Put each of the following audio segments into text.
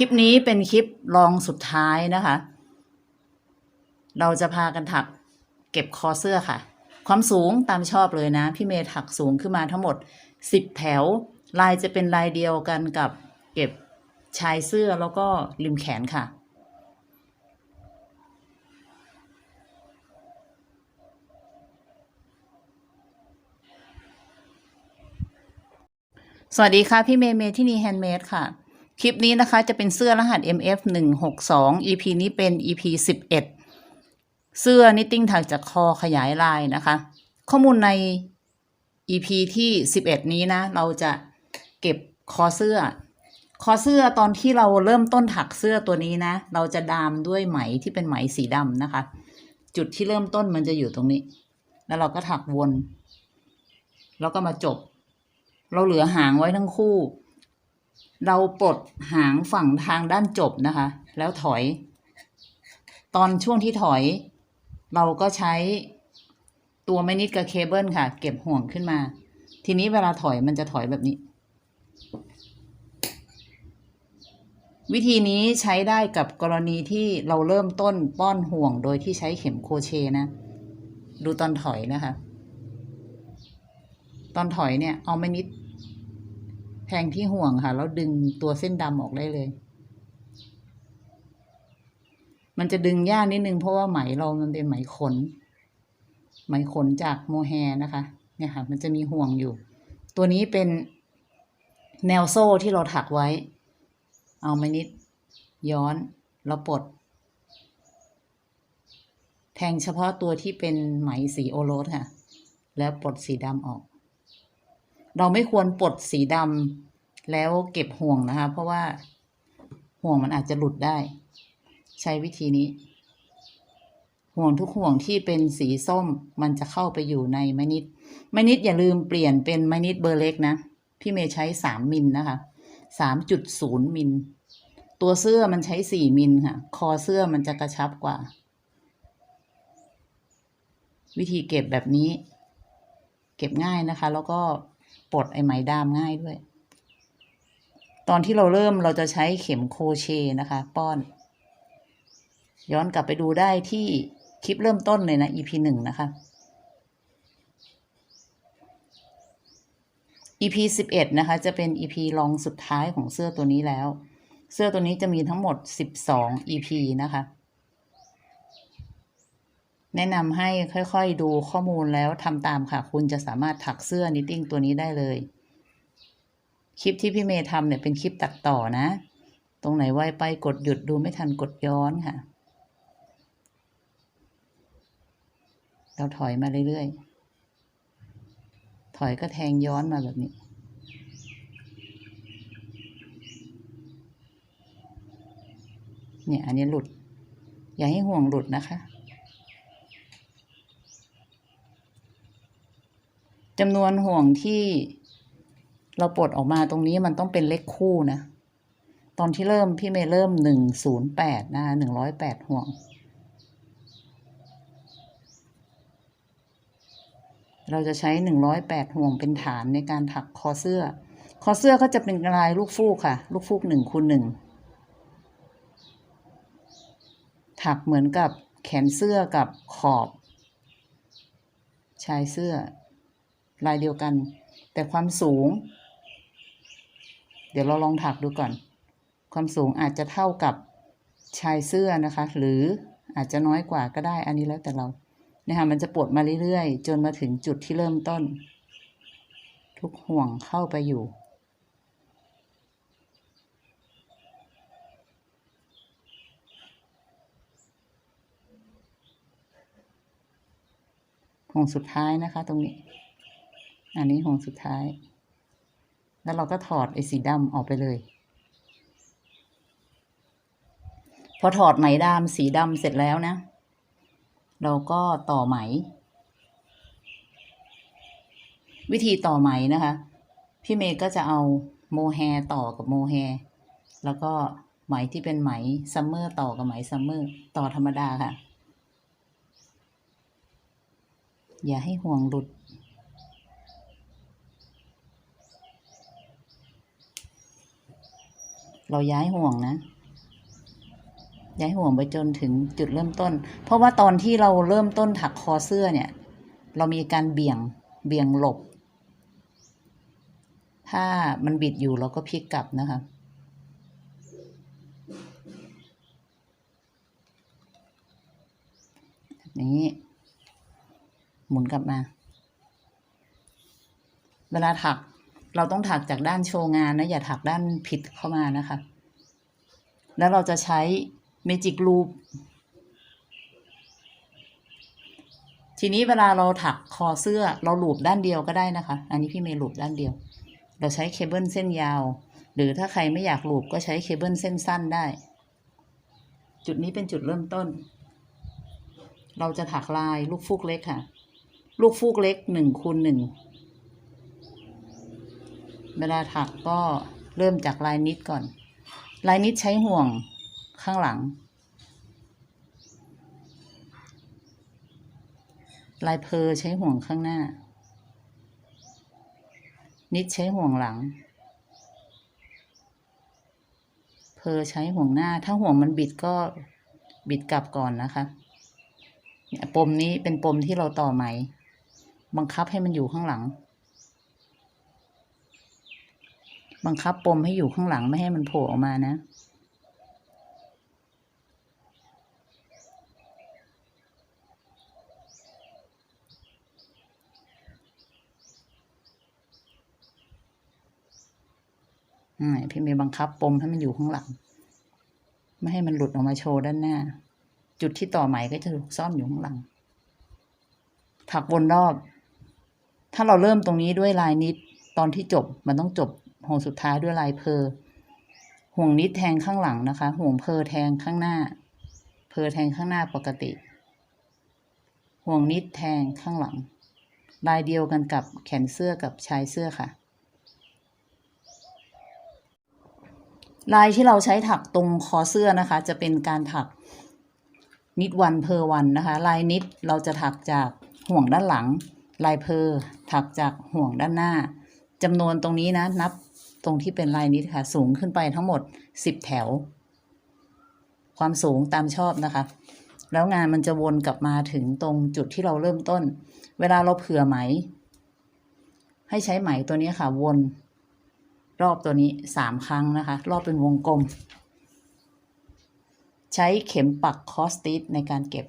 คลิปนี้เป็นคลิปลองสุดท้ายนะคะ เราจะพากันถักเก็บคอเสื้อค่ะ ความสูงตามชอบเลยนะ พี่เมย์ถักสูงขึ้นมาทั้งหมด 10 แถว ลายจะเป็นลายเดียวกันกับเก็บชายเสื้อแล้วก็ริมแขนค่ะสวัสดีค่ะ พี่เมย์เมย์ที่นี่แฮนด์เมดค่ะ คลิปนี้นะคะจะเป็นเสื้อรหัส MF 1 6 2 EP นี้เป็น EP 11 เสื้อนิตติ้งถักจากคอขยายลายนะคะ ข้อมูลใน EP ที่ 11 นี้นะ เราจะเก็บคอเสื้อ คอเสื้อตอนที่เราเริ่มต้นถักเสื้อตัวนี้นะ เราจะดามด้วยไหมที่เป็นไหมสีดำนะคะ จุดที่เริ่มต้นมันจะอยู่ตรงนี้ แล้วเราก็ถักวน แล้วก็มาจบ เราเหลือหางไว้ทั้งคู่ เราปลดหางฝั่งทางด้านจบนะคะ แล้วถอย ตอนช่วงที่ถอย เราก็ใช้ตัวไม่นิดกับเคเบิลค่ะ เก็บห่วงขึ้นมา ทีนี้เวลาถอยมันจะถอยแบบนี้ วิธีนี้ใช้ได้กับกรณีที่เราเริ่มต้นป้อนห่วงโดยที่ใช้เข็มโคเชนะ ดูตอนถอยนะคะ ตอนถอยเนี่ยเอาไม่นิด แทงที่ห่วงค่ะ แล้วดึงตัวเส้นดำออกได้เลย มันจะดึงยากนิดนึงเพราะว่าไหมเรามันเป็นไหมขน ไหมขนจากโมแฮนะคะ เนี่ยค่ะ มันจะมีห่วงอยู่ ตัวนี้เป็นแนวโซ่ที่เราถักไว้ เอาไม่นิด ย้อนแล้วปลดแทงเฉพาะตัวที่เป็นไหมสีโอโรสค่ะ แล้วปลดสีดำออก เราไม่ควรปลดสีดำแล้วเก็บห่วงนะคะ เพราะว่าห่วงมันอาจจะหลุดได้ ใช้วิธีนี้ ห่วงทุกห่วงที่เป็นสีส้มมันจะเข้าไปอยู่ในไมนิดไมนิดอย่าลืมเปลี่ยนเป็นไมนิดเบอร์เล็กนะ พี่เมย์ใช้สามมิลนะคะสามจุดศูนย์มิล ตัวเสื้อมันใช้สี่มิลค่ะ คอเสื้อมันจะกระชับกว่า วิธีเก็บแบบนี้ เก็บง่ายนะคะ แล้วก็ ปลดไอไหมดามง่ายด้วย ตอนที่เราเริ่มเราจะใช้เข็มโคเชนะคะ ป้อน ย้อนกลับไปดูได้ที่คลิปเริ่มต้นเลยนะ EP หนึ่งนะคะ EP สิบเอ็ดนะคะ จะเป็น EP ลองสุดท้ายของเสื้อตัวนี้แล้ว เสื้อตัวนี้จะมีทั้งหมดสิบสอง EP นะคะ แนะนำให้ค่อยๆดูข้อมูลแล้วทำตามค่ะ คุณจะสามารถถักเสื้อนิตติ้งตัวนี้ได้เลย คลิปที่พี่เมย์ทำเนี่ยเป็นคลิปตัดต่อนะ ตรงไหนไวไปกดหยุดดูไม่ทันกดย้อนค่ะ เราถอยมาเรื่อยๆ ถอยก็แทงย้อนมาแบบนี้เนี่ยอันนี้หลุด อย่าให้ห่วงหลุดนะคะ จำนวนห่วงที่เราปลดออกมาตรงนี้มันต้องเป็นเลขคู่นะ ตอนที่เริ่มพี่เมย์เริ่มหนึ่งศูนย์แปดนะคะหนึ่งร้อยแปดห่วง เราจะใช้หนึ่งร้อยแปดห่วงเป็นฐานในการถักคอเสื้อ คอเสื้อก็จะเป็นลายลูกฟูกค่ะ ลูกฟูกหนึ่งคูณหนึ่งถักเหมือนกับแขนเสื้อกับขอบ ชายเสื้อ ลายเดียวกัน แต่ความสูง เดี๋ยวเราลองถักดูก่อน ความสูงอาจจะเท่ากับชายเสื้อนะคะ หรืออาจจะน้อยกว่าก็ได้อันนี้แล้วแต่เราเนี่ยค่ะมันจะปวดมาเรื่อยๆ จนมาถึงจุดที่เริ่มต้น ทุกห่วงเข้าไปอยู่ ห่วงสุดท้ายนะคะตรงนี้ อันนี้ห่วงสุดท้าย แล้วเราก็ถอดไอ้สีดำออกไปเลย พอถอดไหมดามสีดำเสร็จแล้วนะ เราก็ต่อไหม วิธีต่อไหมนะคะ พี่เมย์ก็จะเอาโมแฮต่อกับโมแฮแล้วก็ไหมที่เป็นไหมซัมเมอร์ต่อกับไหมซัมเมอร์ต่อธรรมดาค่ะ อย่าให้ห่วงหลุด เราย้ายห่วงนะ ย้ายห่วงไปจนถึงจุดเริ่มต้น เพราะว่าตอนที่เราเริ่มต้นถักคอเสื้อเนี่ย เรามีการเบี่ยงเบี่ยงหลบ ถ้ามันบิดอยู่เราก็พลิกกลับนะคะนี้ หมุนกลับมา เวลาถัก เราต้องถักจากด้านโชว์งานนะ อย่าถักด้านผิดเข้ามานะคะ แล้วเราจะใช้เมจิกลูปทีนี้เวลาเราถักคอเสื้อเราหลูบด้านเดียวก็ได้นะคะ อันนี้พี่เมย์หลูบด้านเดียว เราใช้เคเบิลเส้นยาว หรือถ้าใครไม่อยากหลูบก็ใช้เคเบิลเส้นสั้นได้ จุดนี้เป็นจุดเริ่มต้น เราจะถักลายลูกฟูกเล็กค่ะ ลูกฟูกเล็กหนึ่งคูณหนึ่ง เวลาถักก็เริ่มจากลายนิดก่อน ลายนิดใช้ห่วงข้างหลัง ลายเพอใช้ห่วงข้างหน้า นิดใช้ห่วงหลัง เพอใช้ห่วงหน้า ถ้าห่วงมันบิดก็บิดกลับก่อนนะคะเนี่ยปมนี้เป็นปมที่เราต่อไหม บังคับให้มันอยู่ข้างหลัง บังคับปมให้อยู่ข้างหลังไม่ให้มันโผล่ออกมานะ พี่เมย์บังคับปมให้มันอยู่ข้างหลัง ไม่ให้มันหลุดออกมาโชว์ด้านหน้า จุดที่ต่อไหมก็จะถูกซ่อนอยู่ข้างหลัง ถักวนรอบ ถ้าเราเริ่มตรงนี้ด้วยลายนิดตอนที่จบมันต้องจบ ห่วงสุดท้ายด้วยลายเพอห่วงนิดแทงข้างหลังนะคะ ห่วงเพอแทงข้างหน้า เพอแทงข้างหน้าปกติ ห่วงนิดแทงข้างหลัง ลายเดียวกันกับแขนเสื้อกับชายเสื้อค่ะ ลายที่เราใช้ถักตรงคอเสื้อนะคะ จะเป็นการถักนิดวันเพอวันนะคะ ลายนิดเราจะถักจากห่วงด้านหลัง ลายเพอถักจากห่วงด้านหน้าจำนวนตรงนี้นะนับ ตรงที่เป็นลายนิดค่ะ สูงขึ้นไปทั้งหมดสิบแถว ความสูงตามชอบนะคะ แล้วงานมันจะวนกลับมาถึงตรงจุดที่เราเริ่มต้น เวลาเราเผื่อไหม ให้ใช้ไหมตัวนี้ค่ะ วนรอบตัวนี้สามครั้งนะคะ รอบเป็นวงกลม ใช้เข็มปักคอสติสในการเก็บ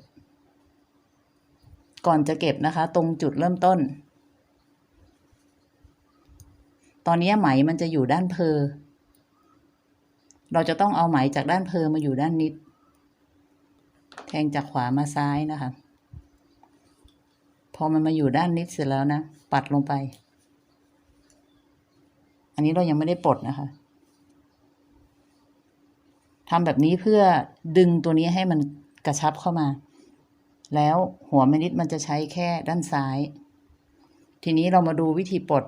ก่อนจะเก็บนะคะ ตรงจุดเริ่มต้น ตอนนี้ไหมมันจะอยู่ด้านเพอ เราจะต้องเอาไหมจากด้านเพอมาอยู่ด้านนิด แทงจากขวามาซ้ายนะคะ พอมันมาอยู่ด้านนิดเสร็จแล้วนะ ปัดลงไป อันนี้เรายังไม่ได้ปลดนะคะทำแบบนี้เพื่อดึงตัวนี้ให้มันกระชับเข้ามา แล้วหัวแมนิดมันจะใช้แค่ด้านซ้าย ทีนี้เรามาดูวิธีปลด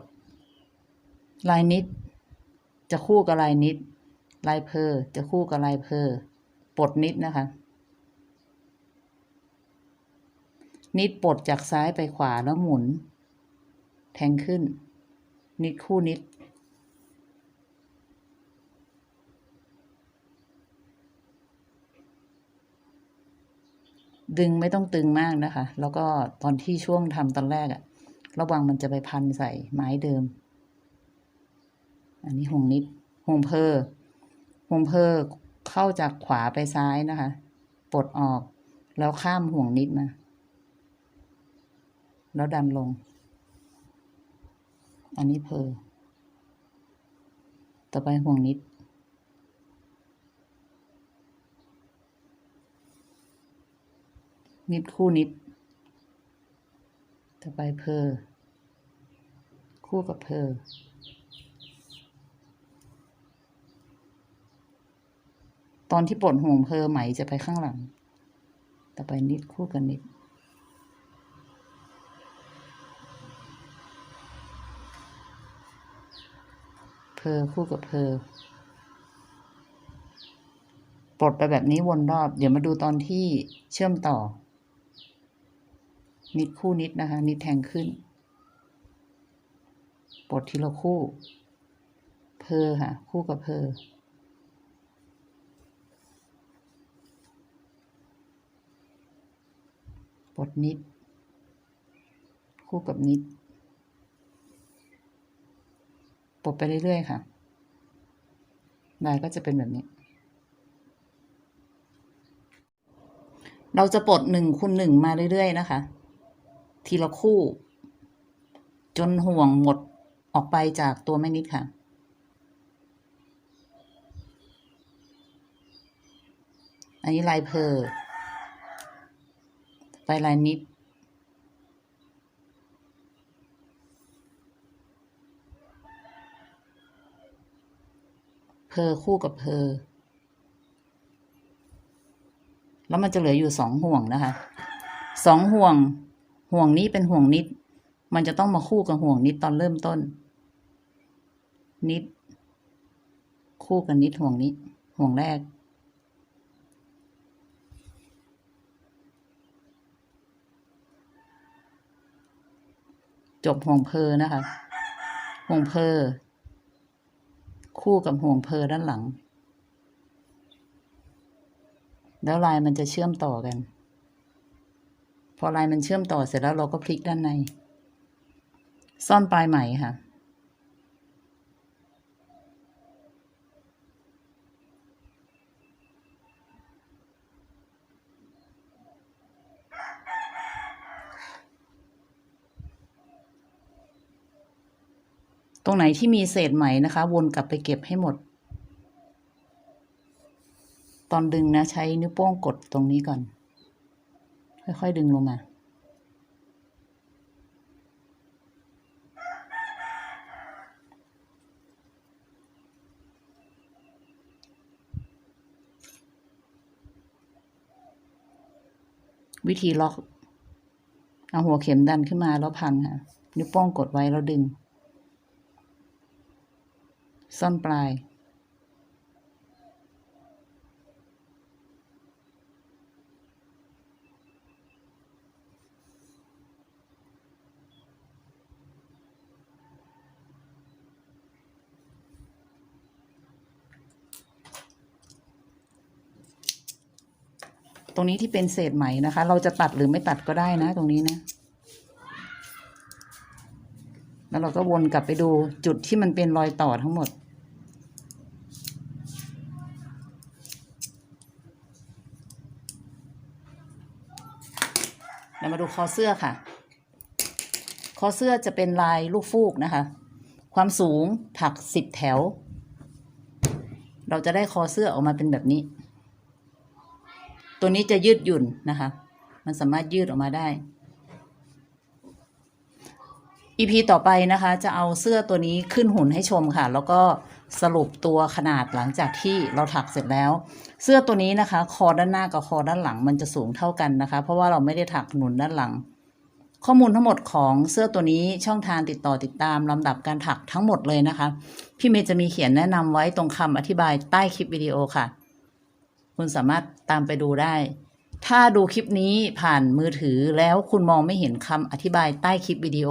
ลายนิด จะคู่กับลายนิด ลายเพอจะคู่กับลายเพอปลดนิดนะคะ นิดปลดจากซ้ายไปขวาแล้วหมุน แทงขึ้น นิดคู่นิดดึงไม่ต้องตึงมากนะคะ แล้วก็ตอนที่ช่วงทำตอนแรกอะระวังมันจะไปพันใส่ไม้เดิม อันนี้ห่วงนิดห่วงเพอห่วงเพอเข้าจากขวาไปซ้ายนะคะ ปลดออกแล้วข้ามห่วงนิดมา แล้วดันลง อันนี้เพอ ต่อไปห่วงนิด นิดคู่นิด ต่อไปเพอ คู่กับเพอ ตอนที่ปลดห่วงเพอไหมจะไปข้างหลัง ต่อไปนิดคู่กับนิด เพอคู่กับเพอปลดไปแบบนี้วนรอบ เดี๋ยวมาดูตอนที่เชื่อมต่อ นิดคู่นิดนะคะ นิดแทงขึ้น ปลดทีละคู่ เพอค่ะ คู่กับเพอ ดนิด คู่กับนิดปลดไปเรื่อยๆค่ะลายก็จะเป็นแบบนี้ เราจะปลดหนึ่งคูณหนึ่งมาเรื่อยๆนะคะ ทีละคู่ จนห่วงหมดออกไปจากตัวแม่นิดค่ะอันนี้ลายเพอไป ลายนิดเพอคู่กับเพอแล้วมันจะเหลืออยู่สองห่วงนะคะสองห่วง ห่วงนี้เป็นห่วงนิด มันจะต้องมาคู่กับห่วงนิดตอนเริ่มต้น นิด คู่กับนิดห่วงนี้ ห่วงแรก จบห่วงเพอนะคะห่วงเพอคู่กับห่วงเพอด้านหลัง แล้วลายมันจะเชื่อมต่อกัน พอลายมันเชื่อมต่อเสร็จแล้วเราก็พลิกด้านใน ซ่อนปลายไหมค่ะ ตรงไหนที่มีเศษไหมนะคะ วนกลับไปเก็บให้หมด ตอนดึงนะใช้นิ้วโป้งกดตรงนี้ก่อน ค่อยๆดึงลงมาวิธีล็อก เอาหัวเข็มดันขึ้นมาแล้วพันค่ะ นิ้วโป้งกดไว้แล้วดึง ซ่อนปลาย ตรงนี้ที่เป็นเศษไหมนะคะ เราจะตัดหรือไม่ตัดก็ได้นะ ตรงนี้นะแล้วเราก็วนกลับไปดูจุดที่มันเป็นรอยต่อทั้งหมด เรามาดูคอเสื้อค่ะ คอเสื้อจะเป็นลายลูกฟูกนะคะ ความสูงถักสิบแถว เราจะได้คอเสื้อออกมาเป็นแบบนี้ ตัวนี้จะยืดหยุ่นนะคะ มันสามารถยืดออกมาได้ EP ต่อไปนะคะ จะเอาเสื้อตัวนี้ขึ้นหุ่นให้ชมค่ะ แล้วก็ สรุปตัวขนาดหลังจากที่เราถักเสร็จแล้ว เสื้อตัวนี้นะคะ คอด้านหน้ากับคอด้านหลังมันจะสูงเท่ากันนะคะ เพราะว่าเราไม่ได้ถักหนุนด้านหลัง ข้อมูลทั้งหมดของเสื้อตัวนี้ช่องทางติดต่อติดตามลำดับการถักทั้งหมดเลยนะคะ พี่เมย์จะมีเขียนแนะนำไว้ตรงคำอธิบายใต้คลิปวิดีโอค่ะ คุณสามารถตามไปดูได้ ถ้าดูคลิปนี้ผ่านมือถือแล้วคุณมองไม่เห็นคำอธิบายใต้คลิปวิดีโอ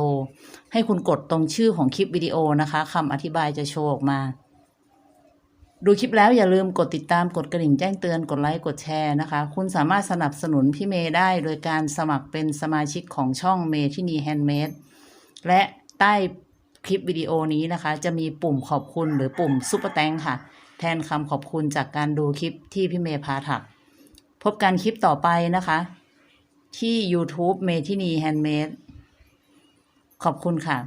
ให้คุณกดตรงชื่อของคลิปวิดีโอนะคะคำอธิบายจะโชว์ออกมา ดูคลิปแล้วอย่าลืมกดติดตามกดกระดิ่งแจ้งเตือนกดไลค์กดแชร์นะคะ คุณสามารถสนับสนุนพี่เมย์ได้โดยการสมัครเป็นสมาชิกของช่องเมที่นีแฮนด์เมดและใต้คลิปวิดีโอนี้นะคะ จะมีปุ่มขอบคุณหรือปุ่มซุปเปอร์แตงค่ะ แทนคำขอบคุณจากการดูคลิปที่พี่เมย์พาถัก พบกันคลิปต่อไปนะคะ ที่ YouTube เมทินีแฮนด์เมดขอบคุณค่ะ